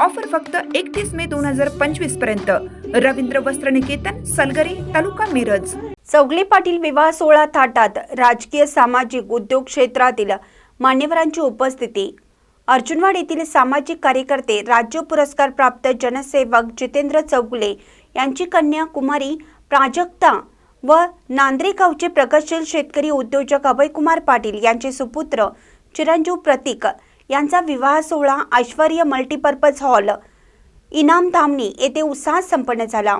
Offer फक्त एकतीस मे दोन हजार पंचवीसपर्यंत. रवींद्र वस्त्र निकेतन सलगरी तालुका मिरज. चौगले पाटील विवाह सोहळा थाटात. राजकीय सामाजिक उद्योग क्षेत्रातील मान्यवरांची उपस्थिती. अर्जुनवाड येथील सामाजिक कार्यकर्ते राज्य पुरस्कार प्राप्त जनसेवक जितेंद्र चौगुले यांची कन्या कुमारी प्राजक्ता व नांद्रेगावचे प्रगतशील शेतकरी उद्योजक अभयकुमार पाटील यांचे सुपुत्र चिरंजीव प्रतीक यांचा विवाह सोहळा ऐश्वर्य मल्टीपर्पज हॉल इनाम धामणी येथे उत्साहात संपन्न झाला.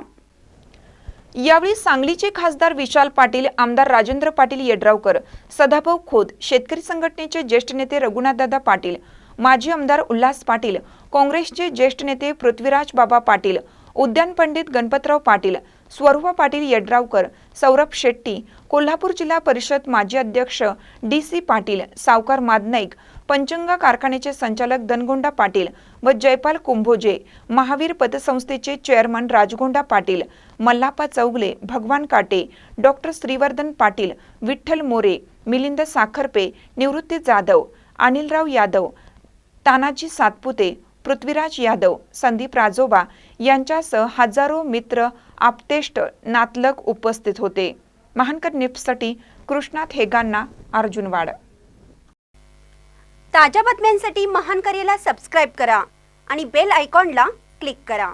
यावेळी सांगलीचे खासदार विशाल पाटील आमदार राजेंद्र पाटील येड्रावकर सदाभाऊ खोत शेतकरी संघटनेचे ज्येष्ठ नेते रघुनाथदादा पाटील माजी आमदार उल्हास पाटील काँग्रेसचे ज्येष्ठ नेते पृथ्वीराज बाबा पाटील उद्यान पंडित गणपतराव पाटील स्वरूपा पाटील यड्रावकर सौरभ शेट्टी कोल्हापूर जिल्हा परिषद माजी अध्यक्ष डी सी पाटील सावकार मादनाईक पंचंगा कारखान्याचे संचालक दनगोंडा पाटील व जयपाल कुंभोजे महावीर पतसंस्थेचे चेअरमन राजगोंडा पाटील मल्लापा चौगले भगवान काटे डॉक्टर श्रीवर्धन पाटील विठ्ठल मोरे मिलिंद साखरपे निवृत्ती जाधव अनिलराव यादव तानाजी सातपुते पृथ्वीराज यादव संदीप राजोबा यांच्यासह हजारो मित्र आप्तेष्ट नातलग उपस्थित होते. महानकर निफ्टसाठी कृष्णाथ हेगांना अर्जुनवाड ताज्या बातम्यांसाठी महानकरेला सबस्क्राईब करा आणि बेल आयकॉनला क्लिक करा.